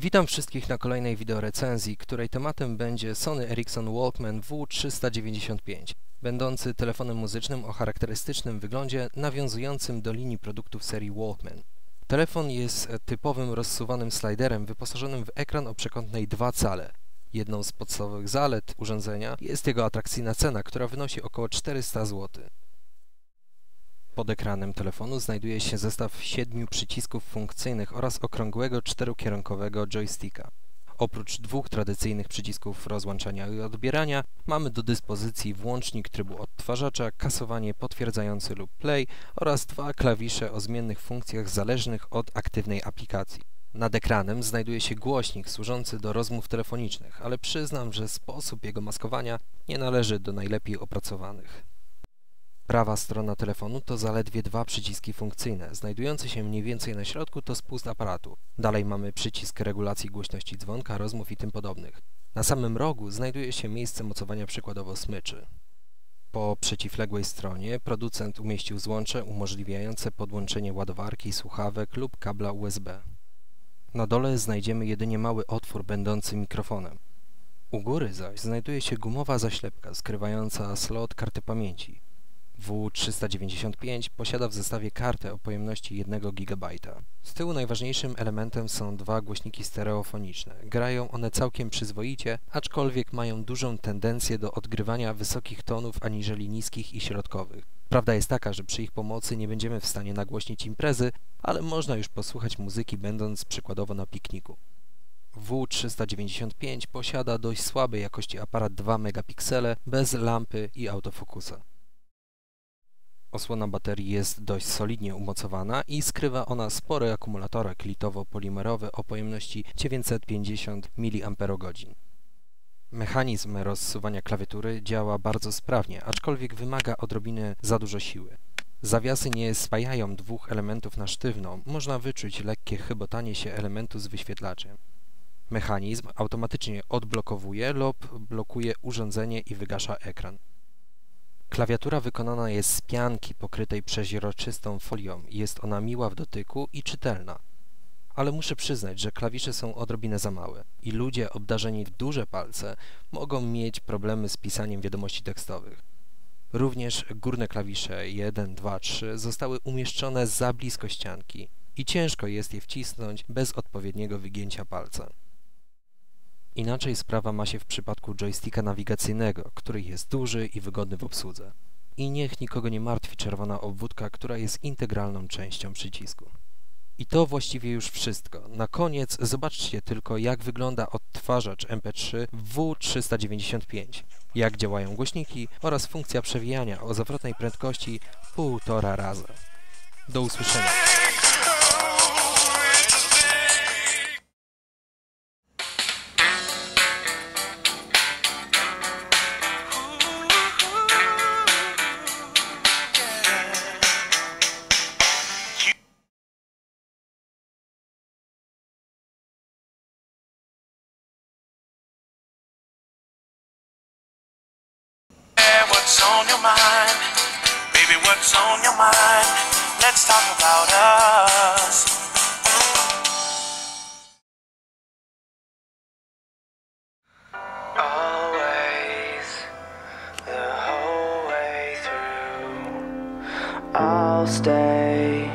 Witam wszystkich na kolejnej wideorecenzji, której tematem będzie Sony Ericsson Walkman W395, będący telefonem muzycznym o charakterystycznym wyglądzie nawiązującym do linii produktów serii Walkman. Telefon jest typowym rozsuwanym sliderem wyposażonym w ekran o przekątnej 2 cale. Jedną z podstawowych zalet urządzenia jest jego atrakcyjna cena, która wynosi około 400 zł. Pod ekranem telefonu znajduje się zestaw siedmiu przycisków funkcyjnych oraz okrągłego czterokierunkowego joysticka. Oprócz dwóch tradycyjnych przycisków rozłączania i odbierania, mamy do dyspozycji włącznik trybu odtwarzacza, kasowanie potwierdzający lub play oraz dwa klawisze o zmiennych funkcjach zależnych od aktywnej aplikacji. Nad ekranem znajduje się głośnik służący do rozmów telefonicznych, ale przyznam, że sposób jego maskowania nie należy do najlepiej opracowanych. Prawa strona telefonu to zaledwie dwa przyciski funkcyjne. Znajdujący się mniej więcej na środku to spust aparatu. Dalej mamy przycisk regulacji głośności dzwonka, rozmów i tym podobnych. Na samym rogu znajduje się miejsce mocowania przykładowo smyczy. Po przeciwległej stronie producent umieścił złącze umożliwiające podłączenie ładowarki, słuchawek lub kabla USB. Na dole znajdziemy jedynie mały otwór będący mikrofonem. U góry zaś znajduje się gumowa zaślepka skrywająca slot karty pamięci. W395 posiada w zestawie kartę o pojemności 1 GB. Z tyłu najważniejszym elementem są dwa głośniki stereofoniczne. Grają one całkiem przyzwoicie, aczkolwiek mają dużą tendencję do odgrywania wysokich tonów aniżeli niskich i środkowych. Prawda jest taka, że przy ich pomocy nie będziemy w stanie nagłośnić imprezy, ale można już posłuchać muzyki będąc przykładowo na pikniku. W395 posiada dość słabej jakości aparat 2 megapiksele bez lampy i autofokusa. Osłona baterii jest dość solidnie umocowana i skrywa ona spory akumulatorek litowo-polimerowy o pojemności 950 mAh. Mechanizm rozsuwania klawiatury działa bardzo sprawnie, aczkolwiek wymaga odrobiny za dużo siły. Zawiasy nie spajają dwóch elementów na sztywno, można wyczuć lekkie chybotanie się elementu z wyświetlaczem. Mechanizm automatycznie odblokowuje lub blokuje urządzenie i wygasza ekran. Klawiatura wykonana jest z pianki pokrytej przeźroczystą folią i jest ona miła w dotyku i czytelna. Ale muszę przyznać, że klawisze są odrobinę za małe i ludzie obdarzeni w duże palce mogą mieć problemy z pisaniem wiadomości tekstowych. Również górne klawisze 1, 2, 3 zostały umieszczone za blisko ścianki i ciężko jest je wcisnąć bez odpowiedniego wygięcia palca. Inaczej sprawa ma się w przypadku joysticka nawigacyjnego, który jest duży i wygodny w obsłudze. I niech nikogo nie martwi czerwona obwódka, która jest integralną częścią przycisku. I to właściwie już wszystko. Na koniec zobaczcie tylko, jak wygląda odtwarzacz MP3 W395, jak działają głośniki oraz funkcja przewijania o zawrotnej prędkości półtora razy. Do usłyszenia. On your mind? Baby, what's on your mind? Let's talk about us. Always, the whole way through. I'll stay